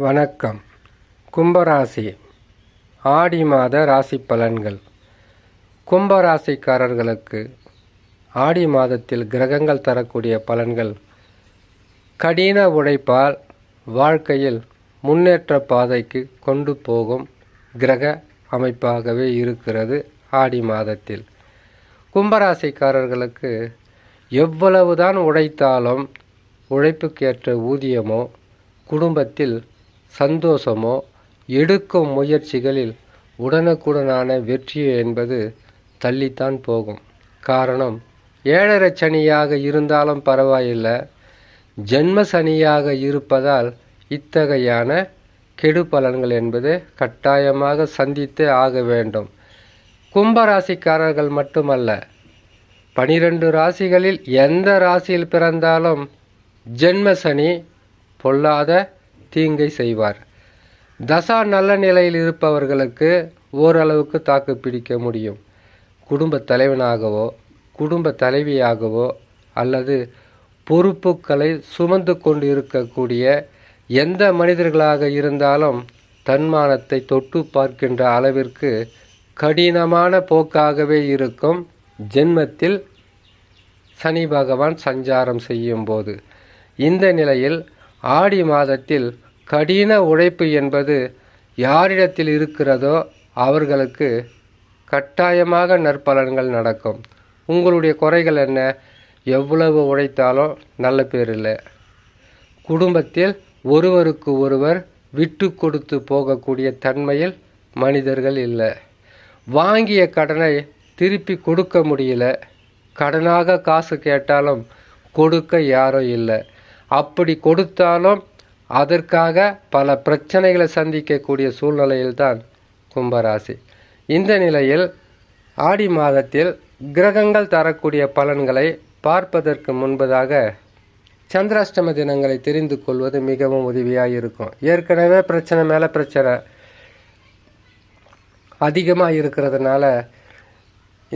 வணக்கம். கும்பராசி. ஆடி மாத ராசி பலன்கள். கும்பராசிக்காரர்களுக்கு ஆடி மாதத்தில் கிரகங்கள் தரக்கூடிய பலன்கள். கடின உழைப்பால் வாழ்க்கையில் முன்னேற்ற பாதைக்கு கொண்டு போகும் கிரக அமைப்பாகவே இருக்கிறது ஆடி மாதத்தில். கும்பராசிக்காரர்களுக்கு எவ்வளவுதான் உழைத்தாலும் உழைப்புக்கேற்ற ஊதியமோ குடும்பத்தில் சந்தோஷமோ எடுக்கும் முயற்சிகளில் உடனுக்குடனான வெற்றி என்பது தள்ளித்தான் போகும். காரணம் ஏழரை சனியாக இருந்தாலும் பரவாயில்லை. ஜென்ம சனியாக இருப்பதால் இத்தகையான கெடு பலன்கள் என்பது கட்டாயமாக சந்தித்தே ஆக வேண்டும். கும்பராசிக்காரர்கள் மட்டுமல்ல பனிரெண்டு ராசிகளில் எந்த ராசியில் பிறந்தாலும் ஜென்ம சனி பொல்லாத தீங்கை செய்வார். தசா நல்ல நிலையில் இருப்பவர்களுக்கு ஓரளவுக்கு தாக்கு பிடிக்க முடியும். குடும்ப தலைவனாகவோ குடும்ப தலைவியாகவோ அல்லது பொறுப்புகளை சுமந்து கொண்டு இருக்கக்கூடிய எந்த மனிதர்களாக இருந்தாலும் தன்மானத்தை தொட்டு பார்க்கின்ற அளவிற்கு கடினமான போக்காகவே இருக்கும் ஜென்மத்தில் சனி பகவான் சஞ்சாரம் செய்யும் போது இந்த நிலையில் ஆடி மாதத்தில் கடின உழைப்பு என்பது யாரிடத்தில் இருக்கிறதோ அவர்களுக்கு கட்டாயமாக நற்பலன்கள் நடக்கும். உங்களுடைய குறைகள் என்ன? எவ்வளவு உழைத்தாலும் நல்ல பேர் இல்லை. குடும்பத்தில் ஒருவருக்கு ஒருவர் விட்டு கொடுத்து போகக்கூடிய தன்மையில் மனிதர்கள் இல்லை. வாங்கிய கடனை திருப்பி கொடுக்க முடியல. கடனாக காசு கேட்டாலும் கொடுக்க யாரும் இல்லை. அப்படி கொடுத்தாலும் அதற்காக பல பிரச்சனைகளை சந்திக்கக்கூடிய சூழ்நிலையில்தான் கும்பராசி. இந்த நிலையில் ஆடி மாதத்தில் கிரகங்கள் தரக்கூடிய பலன்களை பார்ப்பதற்கு முன்பதாக சந்திராஷ்டம தினங்களை தெரிந்து கொள்வது மிகவும் உதவியாக இருக்கும். ஏற்கனவே பிரச்சனை மேலே பிரச்சனை அதிகமாக இருக்கிறதுனால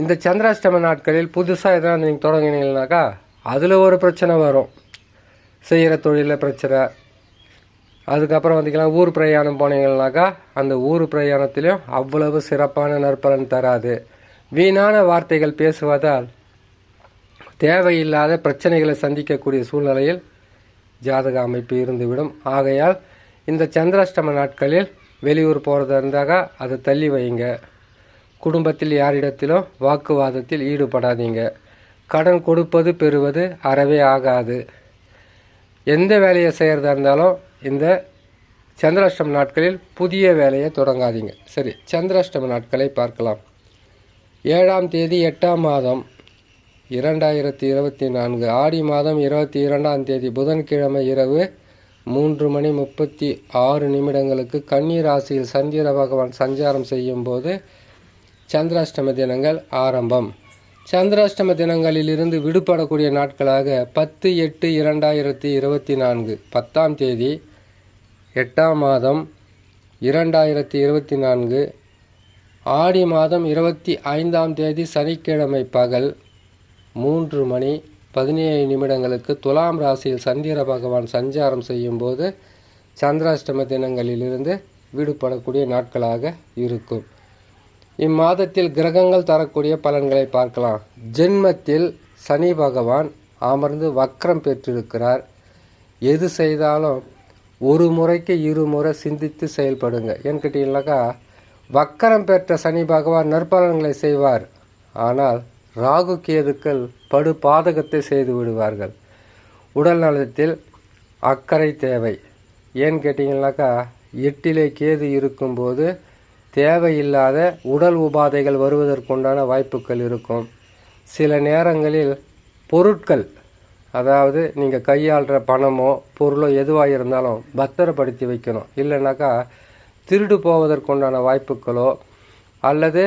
இந்த சந்திராஷ்டம நாட்களில் புதுசாக எதனா நீங்கள் தொடங்கினீங்கன்னாக்கா அதில் ஒரு பிரச்சனை வரும். செய்கிற தொழிலில் பிரச்சனை. அதுக்கப்புறம் பார்த்திங்கன்னா ஊர் பிரயாணம் போனீங்கன்னாக்கா அந்த ஊர் பிரயாணத்திலையும் அவ்வளவு சிறப்பான நற்பலன் தராது. வீணான வார்த்தைகள் பேசுவதால் தேவையில்லாத பிரச்சனைகளை சந்திக்கக்கூடிய சூழ்நிலையில் ஜாதக அமைப்பு இருந்துவிடும். ஆகையால் இந்த சந்திராஷ்டம நாட்களில் வெளியூர் போகிறதா இருந்தாக்கா அதை தள்ளி வைங்க. குடும்பத்தில் யாரிடத்திலும் வாக்குவாதத்தில் ஈடுபடாதீங்க. கடன் கொடுப்பது பெறுவது அறவே ஆகாது. எந்த வேலையை செய்கிறதா இருந்தாலும் இந்த சந்திராஷ்டம நாட்களில் புதிய வேலையை தொடங்காதீங்க. சரி சந்திராஷ்டம நாட்களை பார்க்கலாம். ஏழாம் தேதி எட்டாம் மாதம் இரண்டாயிரத்தி இருபத்தி நான்கு. ஆடி மாதம் இருபத்தி இரண்டாம் தேதி புதன்கிழமை இரவு மூன்று மணி முப்பத்தி ஆறு நிமிடங்களுக்கு கன்னி ராசியில் சந்திர பகவான் சஞ்சாரம் செய்யும் போது சந்திராஷ்டம தினங்கள் ஆரம்பம். சந்திராஷ்டம தினங்களிலிருந்து விடுபடக்கூடிய நாட்களாக பத்து எட்டு இரண்டாயிரத்தி இருபத்தி நான்கு பத்தாம் தேதி எட்டாம் மாதம் இரண்டாயிரத்தி இருபத்தி நான்கு ஆடி மாதம் இருபத்தி ஐந்தாம் தேதி சனிக்கிழமை பகல் மூன்று மணி பதினேழு நிமிடங்களுக்கு துலாம் ராசியில் சந்திர பகவான் சஞ்சாரம் செய்யும்போது சந்திராஷ்டம தினங்களிலிருந்து விடுபடக்கூடிய நாட்களாக இருக்கும். இம்மாதத்தில் கிரகங்கள் தரக்கூடிய பலன்களை பார்க்கலாம். ஜென்மத்தில் சனி பகவான் அமர்ந்து வக்ரம் பெற்றிருக்கிறார். எது செய்தாலும் ஒரு முறைக்கு இருமுறை சிந்தித்து செயல்படுங்க. ஏன்னு கேட்டீங்கன்னாக்கா வக்கரம் பெற்ற சனி பகவான் நற்பலன்களை செய்வார். ஆனால் ராகு கேதுக்கள் படு பாதகத்தை செய்து விடுவார்கள். உடல் நலத்தில் அக்கறை தேவை. ஏன்னு கேட்டிங்கனாக்கா எட்டிலே கேது இருக்கும்போது தேவையில்லாத உடல் உபாதைகள் வருவதற்குண்டான வாய்ப்புகள் இருக்கும். சில நேரங்களில் பொருட்கள் அதாவது நீங்கள் கையாளுற பணமோ பொருளோ எதுவாக இருந்தாலும் பத்திரப்படுத்தி வைக்கணும். இல்லைனாக்கா திருடு போவதற்குண்டான வாய்ப்புகளோ அல்லது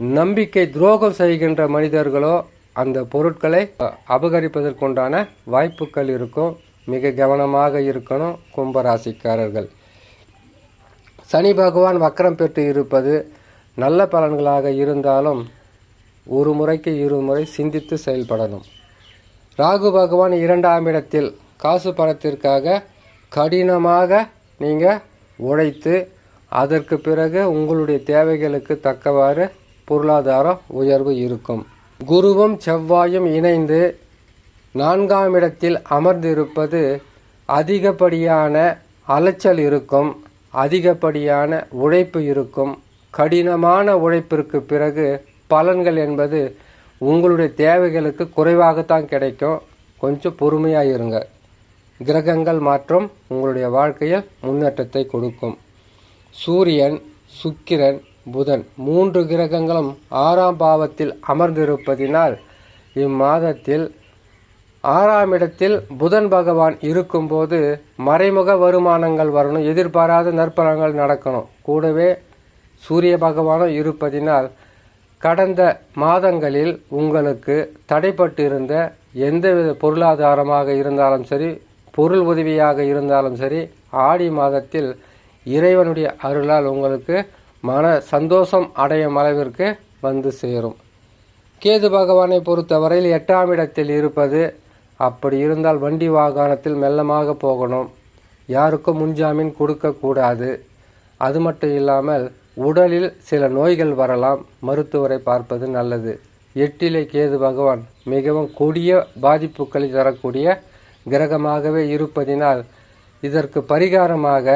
நம்பிக்கை துரோகம் செய்கின்ற மனிதர்களோ அந்த பொருட்களை அபகரிப்பதற்குண்டான வாய்ப்புகள் இருக்கும். மிக கவனமாக இருக்கணும் கும்பராசிக்காரர்கள். சனி பகவான் வக்கரம் பெற்று இருப்பது நல்ல பலன்களாக இருந்தாலும் ஒரு முறைக்கு இருமுறை சிந்தித்து செயல்படணும். ராகு பகவான் இரண்டாம் இடத்தில் காசு பணத்திற்காக கடினமாக நீங்கள் உழைத்து அதற்கு பிறகு உங்களுடைய தேவைகளுக்கு தக்கவாறு பொருளாதார உயர்வு இருக்கும். குருவும் செவ்வாயும் இணைந்து நான்காம் இடத்தில் அமர்ந்திருப்பது அதிகப்படியான அலைச்சல் இருக்கும். அதிகப்படியான உழைப்பு இருக்கும். கடினமான உழைப்பிற்கு பிறகு பலன்கள் என்பது உங்களுடைய தேவைகளுக்கு குறைவாகத்தான் கிடைக்கும். கொஞ்சம் பொறுமையாக இருங்க. கிரகங்கள் மாற்றம் உங்களுடைய வாழ்க்கையில் முன்னேற்றத்தை கொடுக்கும். சூரியன் சுக்கிரன் புதன் மூன்று கிரகங்களும் ஆறாம் பாவத்தில் அமர்ந்திருப்பதினால் இம்மாதத்தில் ஆறாம் இடத்தில் புதன் பகவான் இருக்கும்போது மறைமுக வருமானங்கள் வரணும் எதிர்பாராத நற்பலங்கள் நடக்கணும். கூடவே சூரிய பகவானும் இருப்பதினால் கடந்த மாதங்களில் உங்களுக்கு தடைப்பட்டு இருந்த எந்தவித பொருளாதாரமாக இருந்தாலும் சரி பொருள் உதவியாக இருந்தாலும் சரி ஆடி மாதத்தில் இறைவனுடைய அருளால் உங்களுக்கு மன சந்தோஷம் அடையும் அளவிற்கு வந்து சேரும். கேது பகவானை பொறுத்தவரையில் எட்டாம் இடத்தில் இருப்பது அப்படி இருந்தால் வண்டி வாகனத்தில் மெல்லமாக போகணும். யாருக்கும் முன்ஜாமீன் கொடுக்கக்கூடாது அது மட்டும் இல்லாமல் உடலில் சில நோய்கள் வரலாம். மருத்துவரை பார்ப்பது நல்லது. எட்டிலே கேது பகவான் மிகவும் கொடிய பாதிப்புகளை தரக்கூடிய கிரகமாகவே இருப்பதினால் இதற்கு பரிகாரமாக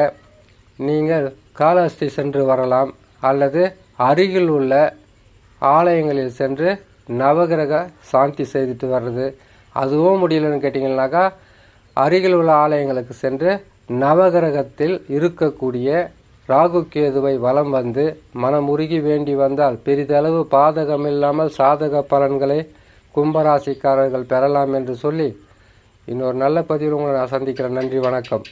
நீங்கள் காலஹஸ்தி சென்று வரலாம். அல்லது அருகில் உள்ள ஆலயங்களில் சென்று நவகிரக சாந்தி செய்துட்டு வர்றது. அதுவும் முடியலன்னு கேட்டிங்கன்னாக்கா அருகில் உள்ள ஆலயங்களுக்கு சென்று நவகிரகத்தில் இருக்கக்கூடிய ராகு கேதுவை வலம் வந்து மனமுருகி வேண்டி வந்தால் பெரிதளவு பாதகமில்லாமல் சாதக பலன்களை கும்பராசிக்காரர்கள் பெறலாம் என்று சொல்லி இன்னொரு நல்ல பதிவில் உங்களை நான் சந்திக்கிறேன். நன்றி வணக்கம்.